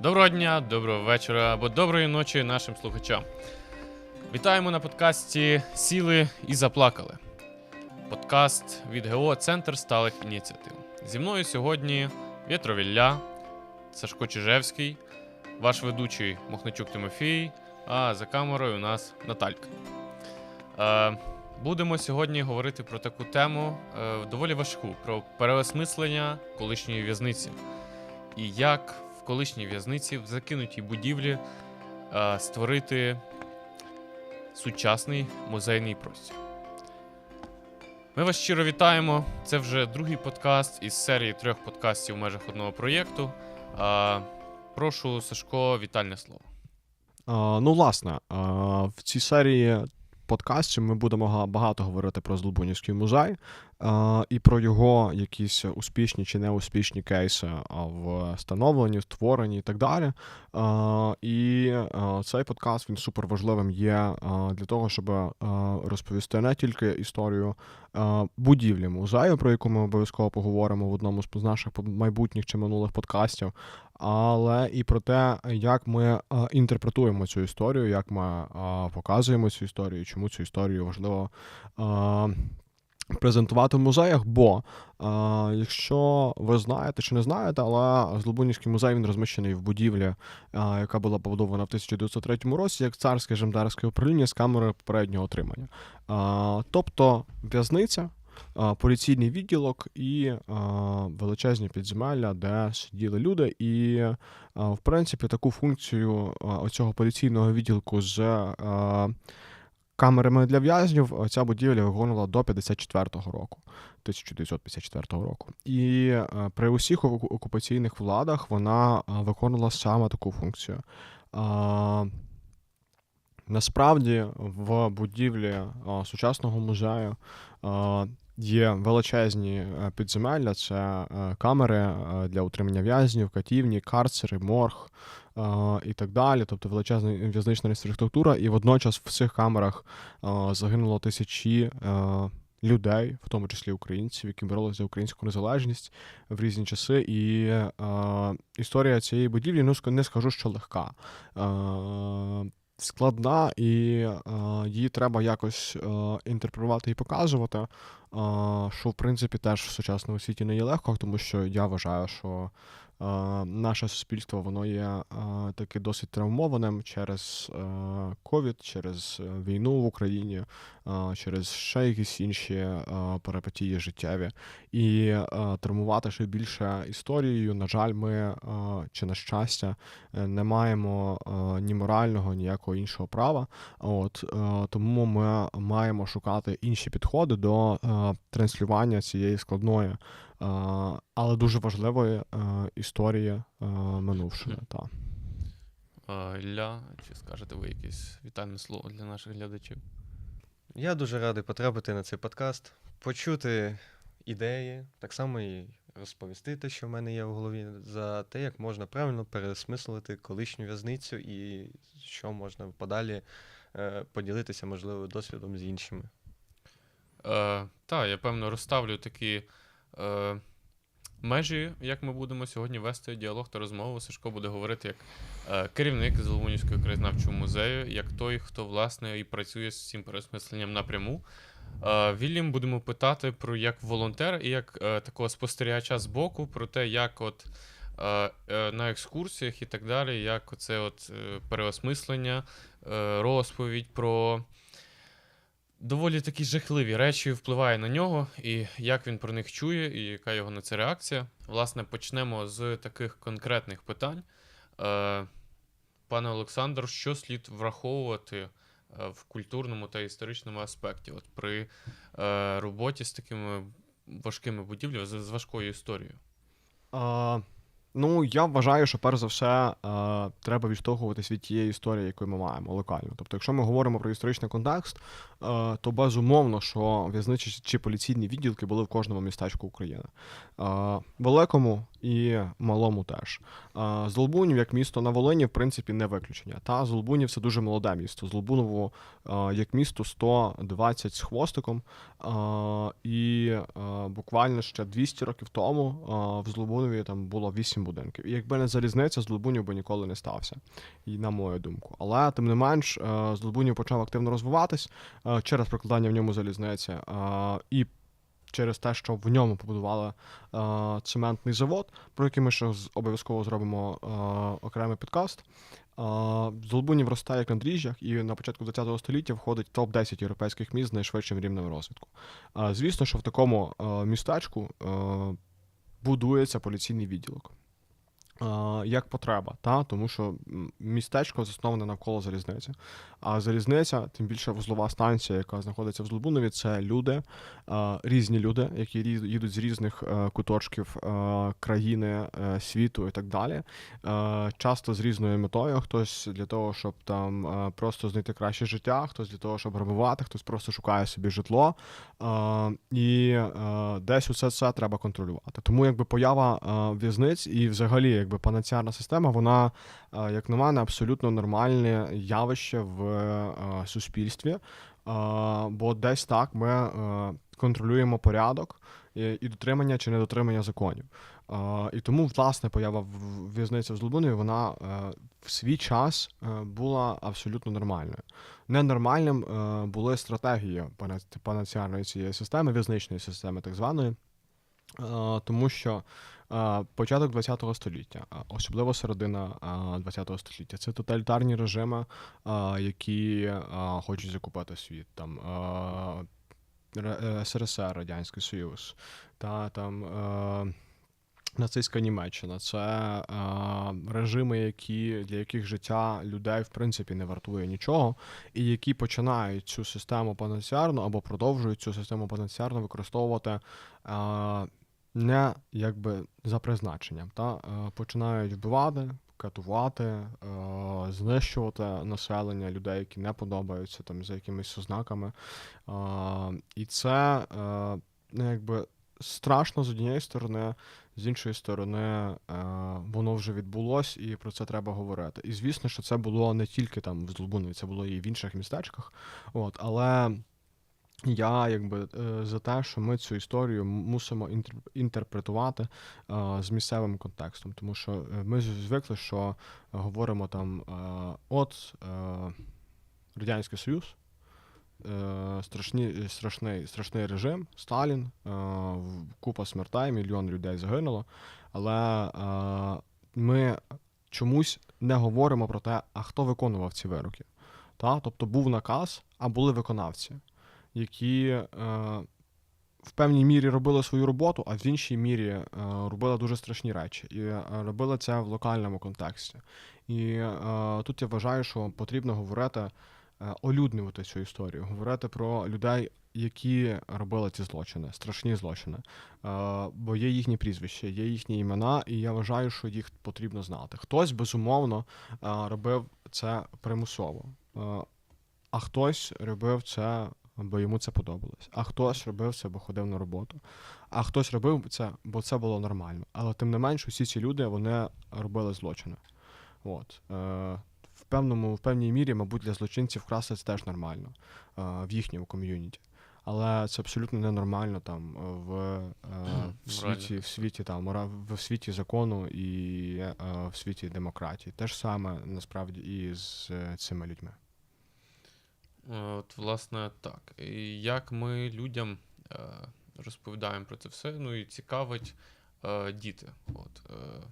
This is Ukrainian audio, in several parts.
Доброго дня, доброго вечора або доброї ночі нашим слухачам. Вітаємо на подкасті Сіли і заплакали. Подкаст від ГО Центр сталих ініціатив. Зі мною сьогодні Вєтро Вілля, Сашко Чижевський, ваш ведучий Мохничук Тимофій, а за камерою у нас Наталька. Е, будемо сьогодні говорити про таку тему е, доволі важку: про переосмислення колишньої в'язниці. І як колишній в'язниці в закинутій будівлі е, створити сучасний музейний простір. Ми вас щиро вітаємо. Це вже другий подкаст із серії трьох подкастів в межах одного проєкту. Е, прошу, Сашко, вітальне слово. Ну, власне, в цій серії подкастів ми будемо багато говорити про Злобунівський музей а, і про його якісь успішні чи неуспішні кейси в становленні, створенні і так далі. А, і а, цей подкаст він супер важливим є для того, щоб розповісти не тільки історію будівлі музею, про яку ми обов'язково поговоримо в одному з наших майбутніх чи минулих подкастів, але і про те, як ми інтерпретуємо цю історію, як ми показуємо цю історію, чому цю історію важливо презентувати в музеях. Бо якщо ви знаєте чи не знаєте, але Злобунівський музей він розміщений в будівлі, яка була побудована в 1903 році, як царське жандарське управління з камерою попереднього отримання. Тобто в'язниця поліційний відділок і величезні підземелля, де сиділи люди. І, в принципі, таку функцію оцього поліційного відділку з камерами для в'язнів ця будівля виконувала до 54-го року, 1954 року. І при усіх окупаційних владах вона виконувала саме таку функцію. Насправді в будівлі сучасного музею є величезні е, підземелля, це е, камери е, для утримання в'язнів, катівні, карцери, морг і так далі. Тобто величезна в'язнична інфраструктура, і водночас в цих камерах загинуло тисячі. Людей, в тому числі українців, які боролися за українську незалежність в різні часи. І історія цієї будівлі, ну не скажу, що легка. Складна, і е, її треба якось е, інтерпретувати і показувати. Е, що в принципі теж в сучасному світі не є легко, тому що я вважаю, що наше суспільство воно є е, таки досить травмованим через е, ковід, через е, війну в Україні, е, через ще якісь інші е, перипетії життєві. І е, травмувати ще більше історією, на жаль, ми е, чи на щастя е, не маємо е, ні морального, ніякого іншого права. От е, тому ми маємо шукати інші підходи до е, транслювання цієї складної, е, але дуже важливої е, історії е, минувшої. Та. Е, Ілля, чи скажете ви якесь вітальне слово для наших глядачів? Я дуже радий потрапити на цей подкаст, почути ідеї, так само і розповісти те, що в мене є в голові, за те, як можна правильно пересмислити колишню в'язницю і що можна подалі е, поділитися, можливо, досвідом з іншими. Е, так, я певно розставлю такі е, межі, як ми будемо сьогодні вести діалог та розмову. Сашко буде говорити як е, керівник Золомонівського краєзнавчого музею, як той, хто власне і працює з цим переосмисленням напряму. Е, Вільям будемо питати про як волонтер і як е, такого спостерігача з боку, про те, як от. е, е, На екскурсіях і так далі, як оце от е, переосмислення, е, розповідь про доволі такі жахливі речі впливає на нього, і як він про них чує, і яка його на це реакція. Власне, почнемо з таких конкретних питань. Е, пане Олександр, що слід враховувати е, в культурному та історичному аспекті от при е, роботі з такими важкими будівлями, з, важкою історією? Ну, я вважаю, що перш за все е, треба відштовхуватись від тієї історії, яку ми маємо локально. Тобто, якщо ми говоримо про історичний контекст, е, то безумовно, що в'язничі чи поліційні відділки були в кожному містечку України. Е, великому І малому теж. А, Золбунів, як місто на Волині, в принципі, не виключення. Та Золбунів це дуже молоде місто. Золбуново як місто 120 з хвостиком. І буквально ще 200 років тому в Злобунові там було 8 будинків. І якби не залізниця, Злобунів би ніколи не стався, і на мою думку. Але тим не менш, а, Злобунів почав активно розвиватись через прокладання в ньому залізниці. І Через те, що в ньому побудували е, цементний завод, про який ми ще обов'язково зробимо е, окремий підкаст. Е, Золбунів росте як на дріжджах, і на початку ХХ століття входить в топ-10 європейських міст з найшвидшим рівнем розвитку. Е, звісно, що в такому е, містечку е, будується поліційний відділок. Е, як потреба, та? тому що містечко засноване навколо залізниці. А залізниця, тим більше вузлова станція, яка знаходиться в Злобунові, це люди, е, різні люди, які їдуть з різних е, куточків країни, світу і так далі. Часто з різною метою. Хтось для того, щоб там просто знайти краще життя, хтось для того, щоб грабувати, хтось просто шукає собі житло. І десь усе це треба контролювати. Тому якби поява в'язниць і взагалі якби панацеарна система, вона, е, як на мене, абсолютно нормальне явище в е, суспільстві. Е, бо десь так ми контролюємо порядок і, дотримання чи недотримання законів. І тому, власне, поява в- в'язниці в Злобунові, вона в свій час була абсолютно нормальною. Ненормальним були стратегії пана- панацеарної цієї системи, в'язничної системи, так званої. Тому що початок ХХ століття, особливо середина ХХ століття, це тоталітарні режими, які хочуть закупати світ. Там е, СРСР, Радянський Союз, та там. е, Нацистська Німеччина це е, режими, які, для яких життя людей в принципі не вартує нічого, і які починають цю систему панацеарну або продовжують цю систему панацеарну використовувати е, не якби за призначенням. Та? Е, починають вбивати, катувати, е, знищувати населення людей, які не подобаються там за якимись ознаками. Е, і це ну, якби страшно з однієї сторони, з іншої сторони, воно вже відбулось, і про це треба говорити. І звісно, що це було не тільки там в Злобунові, це було і в інших містечках. От, але я якби е, за те, що ми цю історію мусимо інтер- інтерпретувати е, з місцевим контекстом, тому що е, ми звикли, що говоримо там от Радянський Союз. Страшні, страшний, страшний режим, Сталін, купа смертей, мільйон людей загинуло. Але ми чомусь не говоримо про те, а хто виконував ці вироки. Та? Тобто був наказ, а були виконавці, які е, в певній мірі робили свою роботу, а в іншій мірі е, робили дуже страшні речі. І е, робили це в локальному контексті. І тут я вважаю, що потрібно говорити, олюднювати цю історію, говорити про людей, які робили ці злочини, страшні злочини. Бо є їхні прізвища, є їхні імена, і я вважаю, що їх потрібно знати. Хтось, безумовно, робив це примусово, а хтось робив це, бо йому це подобалось, а хтось робив це, бо ходив на роботу, а хтось робив це, бо це було нормально. Але тим не менш, усі ці люди вони робили злочини. От. Е, в певному, в певній мірі, мабуть, для злочинців красти це теж нормально е, в їхньому ком'юніті. Але це абсолютно ненормально там е, в, в світі, в світі там, в світі закону і в світі демократії. Те ж саме насправді і з цими людьми. От, власне, так. І як ми людям е, розповідаємо про це все, ну і цікавить е, діти. От, е,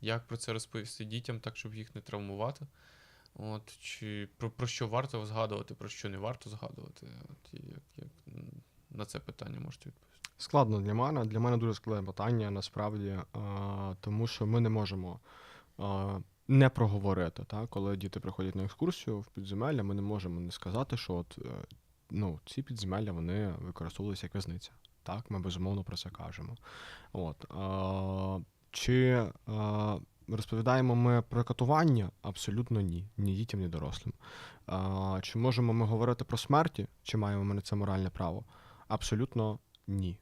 як про це розповісти дітям, так, щоб їх не травмувати? От, чи про, про що варто згадувати, про що не варто згадувати? От, як, як на це питання можете відповісти? Складно для мене. Для мене дуже складне питання, насправді, е, тому що ми не можемо е, не проговорити. Так? Коли діти приходять на екскурсію в підземелля, ми не можемо не сказати, що от, е, ну, ці підземелля вони використовувалися як в'язниця. Так, ми безумовно про це кажемо. От, е, чи е, розповідаємо ми про катування? Абсолютно ні. Ні дітям, ні дорослим. Е, чи можемо ми говорити про смерті? Чи маємо ми на це моральне право? Абсолютно ні.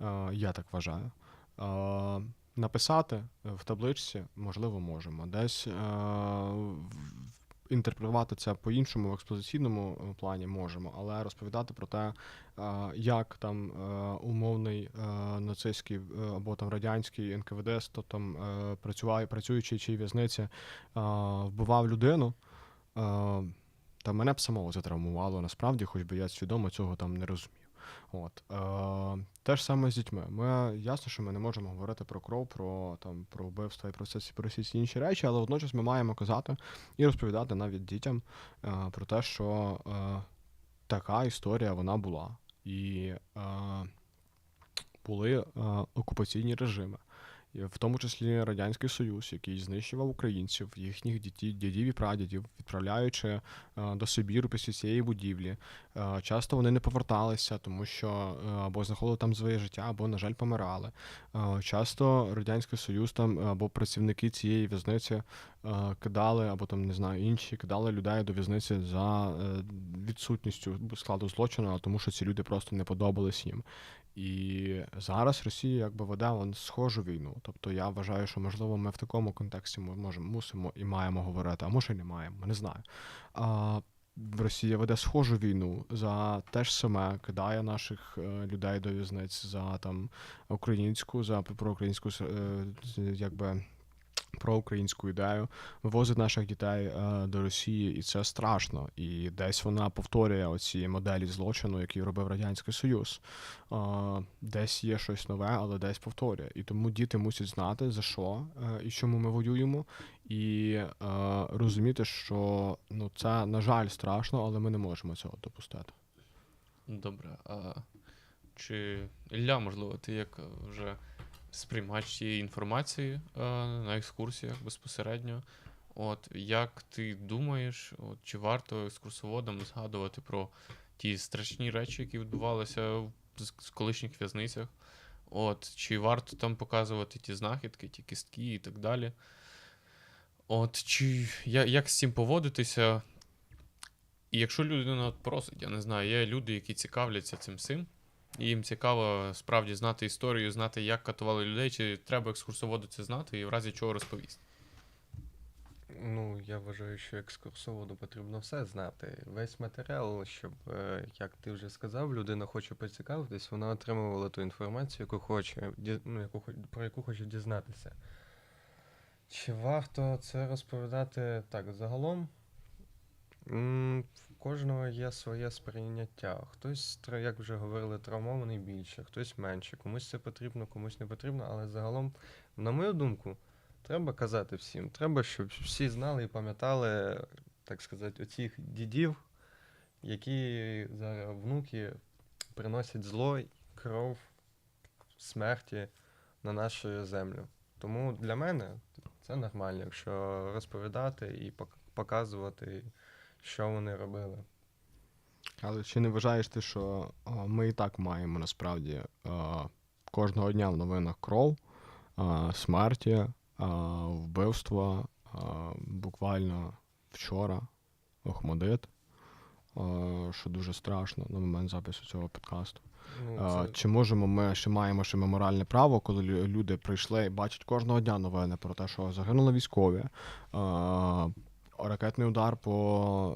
Е, я так вважаю. Е, написати е, в табличці, можливо, можемо. Десь е, інтерпретувати це по-іншому в експозиційному е, плані можемо, але розповідати про те, як там умовний нацистський або там радянський НКВД, то там працюває, працюючи чи в'язниці, вбивав людину. Та мене б самого це травмувало насправді, хоч би я свідомо цього там не розумів. От. Е, те ж саме з дітьми. Ми ясно, що ми не можемо говорити про кров, про там про вбивства і про всі, про всі ці інші речі, але водночас ми маємо казати і розповідати навіть дітям е, про те, що е, така історія вона була. І е, були е, окупаційні режими. В тому числі Радянський Союз, який знищував українців, їхніх дітей, дідів і прадідів, відправляючи е, до Сибіру після цієї будівлі. Е, Часто вони не поверталися, тому що е, або знаходили там своє життя, або, на жаль, помирали. Часто Радянський Союз там або працівники цієї в'язниці кидали, або там не знаю, інші кидали людей до в'язниці за відсутністю складу злочину, а тому що ці люди просто не подобались їм. І зараз Росія якби веде схожу війну. Тобто я вважаю, що можливо ми в такому контексті ми можемо мусимо і маємо говорити, а може і не маємо, не знаю. А, Росія веде схожу війну за те ж саме, кидає наших е, людей до в'язниць за там українську, за проукраїнську е, якби. Про українську ідею вивозить наших дітей е, до Росії, і це страшно. І десь вона повторює оці моделі злочину, які робив Радянський Союз. Е, десь є щось нове, але десь повторює. І тому діти мусять знати, за що е, і чому ми воюємо, і розуміти, що ну це на жаль страшно, але ми не можемо цього допустити. Добре. А чи Ілля, можливо, ти як вже сприймач цієї інформації е, на екскурсіях безпосередньо? От як ти думаєш, от, чи варто екскурсоводам згадувати про ті страшні речі, які відбувалися в колишніх в'язницях? От, чи варто там показувати ті знахідки, ті кістки і так далі? От, чи я, як з цим поводитися? І якщо людина просить, я не знаю, є люди, які цікавляться цим всім, їм цікаво справді знати історію, знати, як катували людей, чи треба екскурсоводу це знати і в разі чого розповісти. Ну, я вважаю, що екскурсоводу потрібно все знати. Весь матеріал, щоб, е, як ти вже сказав, людина хоче поцікавитись, вона отримувала ту інформацію, яку хоче, ну, яку, про яку хоче дізнатися. Чи варто це розповідати так загалом? В кожного є своє сприйняття. Хтось, як вже говорили, травмований більше, хтось менше. Комусь це потрібно, комусь не потрібно, але загалом, на мою думку, Треба казати всім. Треба, щоб всі знали і пам'ятали, так сказати, оцих дідів, які зараз внуки приносять зло, кров, смерті на нашу землю. Тому для мене це нормально, якщо розповідати і пок- показувати, що вони робили. Але чи не вважаєш ти, що ми і так маємо насправді кожного дня в новинах кров, смерті, вбивства, буквально вчора Охмадит, що дуже страшно на момент запису цього подкасту. Ну, це- Чи можемо ми ще маємо ще ми моральне право, коли люди прийшли і бачать кожного дня новини про те, що загинули військові, ракетний удар по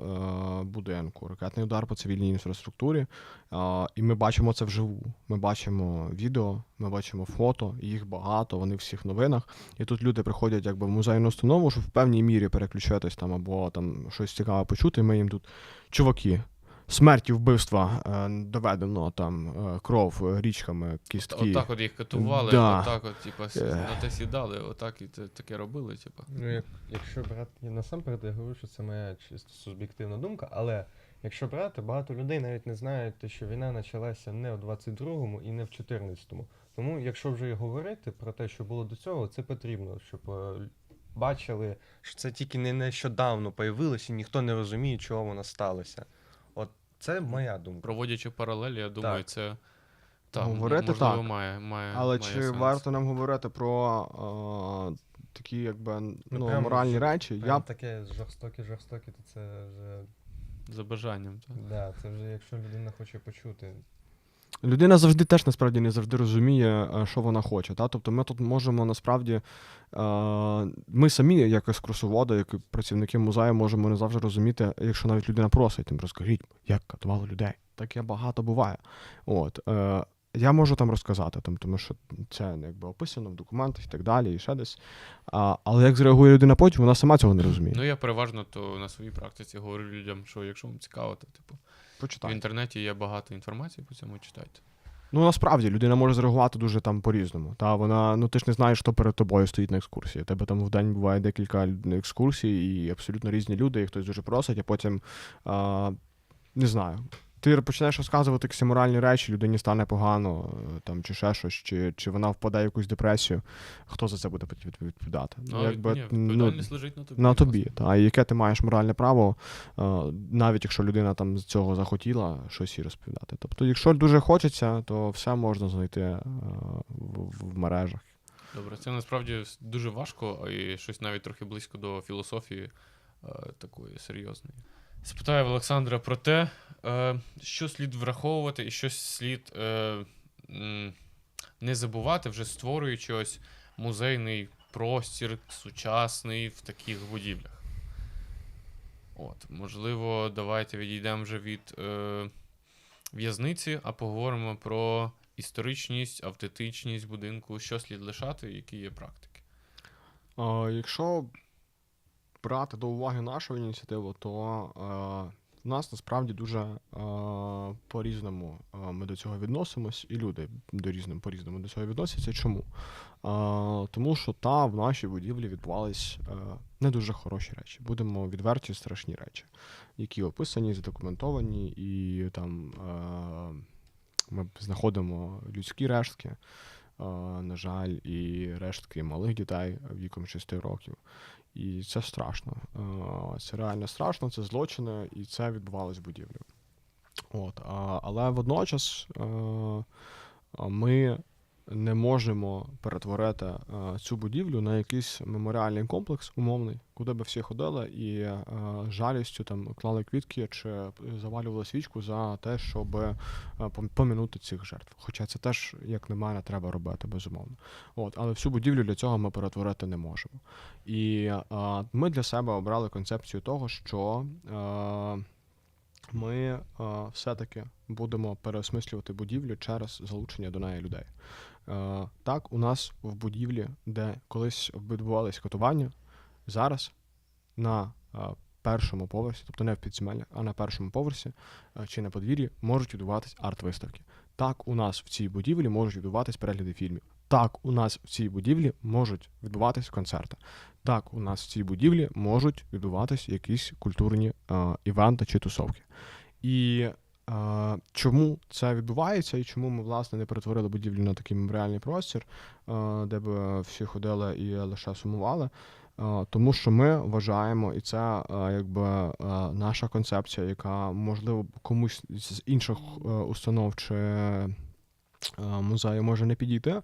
е, будинку, ракетний удар по цивільній інфраструктурі. А, і ми бачимо це вживу. Ми бачимо відео, ми бачимо фото, їх багато, вони всіх новинах. І тут люди приходять якби в музейну установу, щоб в певній мірі переключатись там або там щось цікаве почути. Ми їм тут, чуваки, смерті, вбивства е, доведено там е, кров річками, кістки. Отак от їх катували, Да. отак от, типа, на те сідали, отак і те- таке робили, типа. Ну, як, якщо брати, я насамперед я говорю, що це моя чисто суб'єктивна думка, але якщо брати, багато людей навіть не знають, що війна почалася не у 22-му і не в 14-му. Тому, якщо вже і говорити про те, що було до цього, це потрібно, щоб е, бачили, що це тільки не нещодавно появилося, і ніхто не розуміє, чого воно сталося. Це моя думка. Проводячи паралелі, я думаю, Так. це. Так, Говорити можливо, так. має, має. Але має чи сенс. варто нам говорити про е, такі, якби ну, прям моральні речі? Прям Я таке жорстокі, жорстокі, то це вже За бажанням. Так. да, це вже якщо людина хоче почути. Людина завжди теж насправді не завжди розуміє, е, що вона хоче. Та? Тобто ми тут можемо насправді, е, ми самі, як екскурсоводи, як працівники музею, можемо не завжди розуміти, якщо навіть людина просить, там розкажіть, як катували людей. Таке багато буває. От, е, я можу там розказати, там, тому що це якби описано в документах і так далі, і ще десь. А, але як зреагує людина потім, вона сама цього не розуміє. Ну, я переважно то на своїй практиці говорю людям, що якщо вам цікаво, то типу в інтернеті є багато інформації по цьому читайте. Ну насправді людина може зреагувати дуже там по-різному. Та вона, ну ти ж не знаєш, хто перед тобою стоїть на екскурсії. Тебе там в день буває декілька екскурсій, і абсолютно різні люди, і хтось дуже просить, а потім а, не знаю. Ти почнеш розказувати якісь моральні речі, людині стане погано, е, там чи ще щось, чи, чи вона впаде в якусь депресію. Хто за це буде відповідати? Ну, Якби, ні, ну, лежить на тобі. на тобі, та і яке ти маєш моральне право, е, навіть якщо людина там з цього захотіла щось їй розповідати. Тобто, якщо дуже хочеться, то все можна знайти е, в, в мережах. Добре, це насправді дуже важко, і щось навіть трохи близько до філософії такої серйозної. Спитаю Олександра про те, е, що слід враховувати і що слід е, не забувати, вже створюючи ось музейний простір сучасний в таких будівлях. От, можливо, давайте відійдемо вже від е, в'язниці, а поговоримо про історичність, автентичність будинку, що слід лишати, які є практики. Е, якщо брати до уваги нашу ініціативу, то е, у нас насправді дуже е, по-різному е, ми до цього відносимось, і люди до різним по-різному до цього відносяться. Чому? Тому що та в нашій будівлі відбувались не дуже хороші речі. Будемо відверті, страшні речі, які описані, задокументовані, і там е, ми знаходимо людські рештки. На жаль, і рештки малих дітей віком 6 років. І це страшно. Е, Це реально страшно, це злочини, і це відбувалось в будівлі. От, але водночас е, ми не можемо перетворити е, цю будівлю на якийсь меморіальний комплекс умовний, куди би всі ходили і е, жалістю там клали квітки чи завалювали свічку за те, щоб е, помінути цих жертв. Хоча це теж, як на мене, треба робити, безумовно. От, але всю будівлю для цього ми перетворити не можемо. І ми для себе обрали концепцію того, що ми все-таки будемо переосмислювати будівлю через залучення до неї людей. Е, так, у нас в будівлі, де колись відбувались катування, зараз на е, першому поверсі, тобто не в підземеллі, а на першому поверсі е, чи на подвір'ї можуть відбуватись арт-виставки. Так, у нас в цій будівлі можуть відбуватись перегляди фільмів. Так, у нас в цій будівлі можуть відбуватись концерти. Так, у нас в цій будівлі можуть відбуватись якісь культурні івенти чи тусовки. І чому це відбувається, і чому ми, власне, не перетворили будівлю на такий меморіальний простір, е, де б всі ходили і лише сумували. Е, Тому що ми вважаємо, і це е, якби е, наша концепція, яка можливо комусь з інших е, установ чи е, музею може не підійти. е,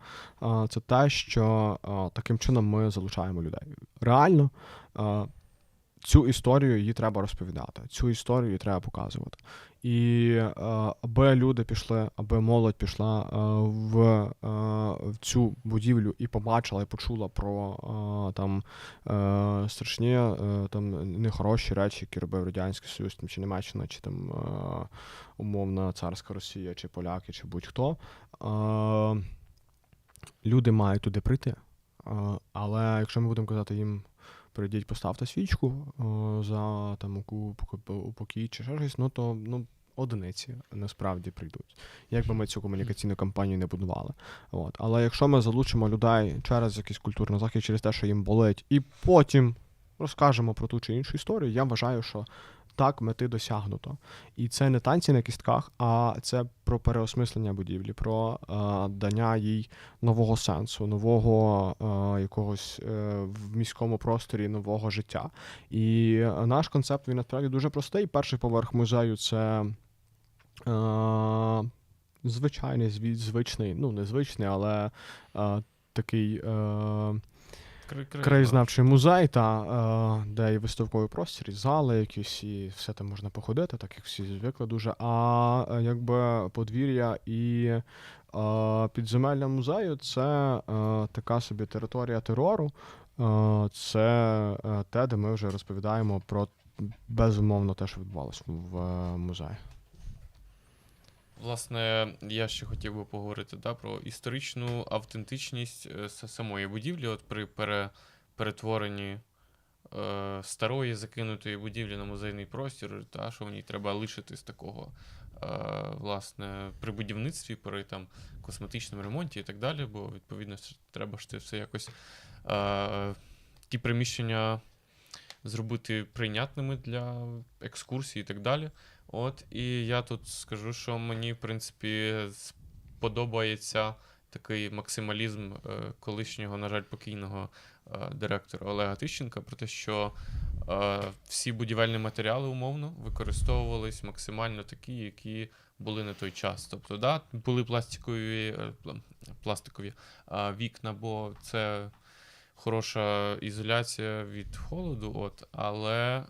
Це те, що е, таким чином ми залучаємо людей. Реально, е, цю історію її треба розповідати, цю історію її треба показувати. І е, аби люди пішли, аби молодь пішла е, в, е, в цю будівлю і побачила, і почула про там страшні, там нехороші речі, які робив Радянський Союз, там, чи Німеччина, чи там умовна царська Росія, чи поляки, чи будь-хто. Люди мають туди прийти. Але якщо ми будемо казати їм. Прийдіть, поставте свічку о, за там упокій чи ще щось, ну то ну, одиниці насправді прийдуть. Як би ми цю комунікаційну кампанію не будували. От. Але якщо ми залучимо людей через якийсь культурний захід, через те, що їм болить, і потім розкажемо про ту чи іншу історію, я вважаю, що так мети досягнуто. І це не танці на кістках, а це про переосмислення будівлі, про е, дання їй нового сенсу, нового е, якогось е, в міському просторі нового життя. І наш концепт він насправді дуже простий. Перший поверх музею це. Е, Звичайний, звичний, ну не звичний, але е, такий е, краєзнавчий музей, та, е, де і виставковий простір, і зали якісь, і все там можна походити, так як всі звикли дуже. А е, якби подвір'я і е, підземелля музею це е, така собі територія терору. Е, це те, де ми вже розповідаємо про безумовно те, що відбувалося в музеї. Власне, я ще хотів би поговорити да, про історичну автентичність е, самої будівлі, от при пере, перетворенні е, старої закинутої будівлі на музейний простір, та, що в ній треба лишити з такого, е, власне, при будівництві, при там, косметичному ремонті і так далі, бо відповідно треба ж це все якось е, ті приміщення зробити прийнятними для екскурсій і так далі. От, і я тут скажу, що мені, в принципі, сподобається такий максималізм е, колишнього, на жаль, покійного е, директора Олега Тищенка про те, що е, всі будівельні матеріали умовно використовувались максимально такі, які були на той час. Тобто, да, були пластикові, пластикові вікна, бо це хороша ізоляція від холоду, от, але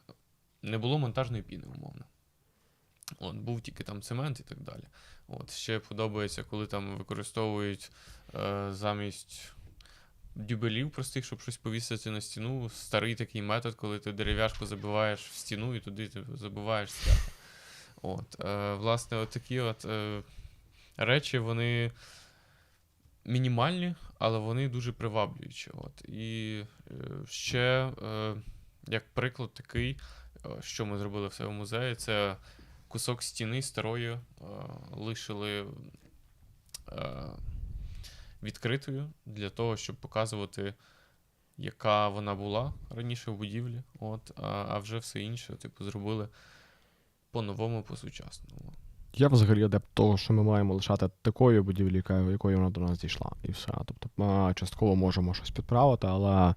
не було монтажної піни, умовно. От, був тільки там цемент і так далі. От, ще подобається, коли там використовують е, замість дюбелів простих, щоб щось повісити на стіну. Старий такий метод, коли ти дерев'яшку забиваєш в стіну і туди ти забиваєш стяг. От, е, власне, от такі от е, речі, вони мінімальні, але вони дуже приваблюючі. От. І е, ще, е, як приклад такий, е, що ми зробили в себе музеї, це кусок стіни старої е, лишили е, відкритою для того, щоб показувати, яка вона була раніше в будівлі. От, а, а вже все інше, типу, зробили по-новому, по-сучасному. Я взагалі адепт того, що ми маємо лишати такою будівлі, якою вона до нас дійшла, і все. Тобто, ми частково можемо щось підправити, але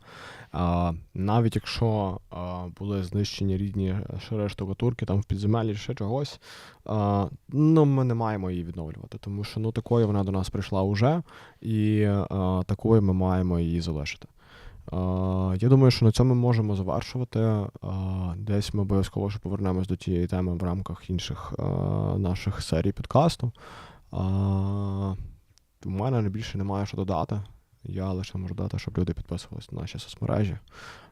а, навіть якщо а, були знищені рідні шари штукатурки там в підземеллі чи ще чогось, а, ну ми не маємо її відновлювати, тому що ну такою вона до нас прийшла уже, і а, такою ми маємо її залишити. Я думаю, що на цьому ми можемо завершувати. Десь ми обов'язково ще повернемось до тієї теми в рамках інших наших серій підкасту. У мене більше немає що додати. Я лише можу додати, щоб люди підписувалися на наші соцмережі.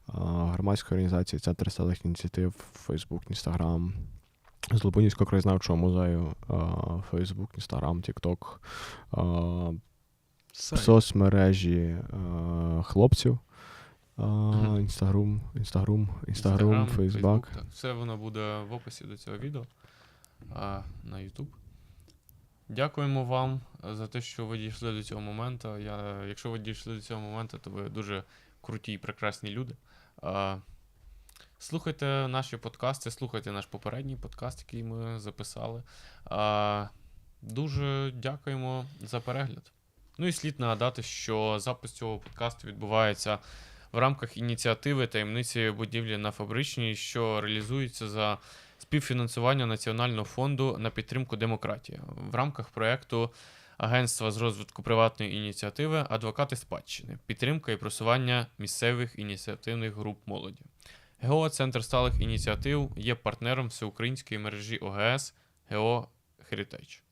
Громадської організації Центр сталих ініціатив, Facebook, Instagram, Злобунівського краєзнавчого музею, Facebook, Instagram, TikTok, е, соцмережі хлопців. Інстаграм, Інстаграм, Інстаграм, Фейсбук. Все воно буде в описі до цього відео а, на YouTube. Дякуємо вам за те, що ви дійшли до цього моменту. Я, якщо ви дійшли до цього моменту, то ви дуже круті і прекрасні люди. А, слухайте наші подкасти, слухайте наш попередній подкаст, який ми записали. А, дуже дякуємо за перегляд. Ну і слід нагадати, що запис цього подкасту відбувається в рамках ініціативи таємниці будівлі на фабричній, що реалізується за співфінансування Національного фонду на підтримку демократії в рамках проєкту Агентства з розвитку приватної ініціативи Адвокати спадщини, підтримка і просування місцевих ініціативних груп молоді. ГО Центр сталих ініціатив є партнером всеукраїнської мережі ОГС ГО Heritage.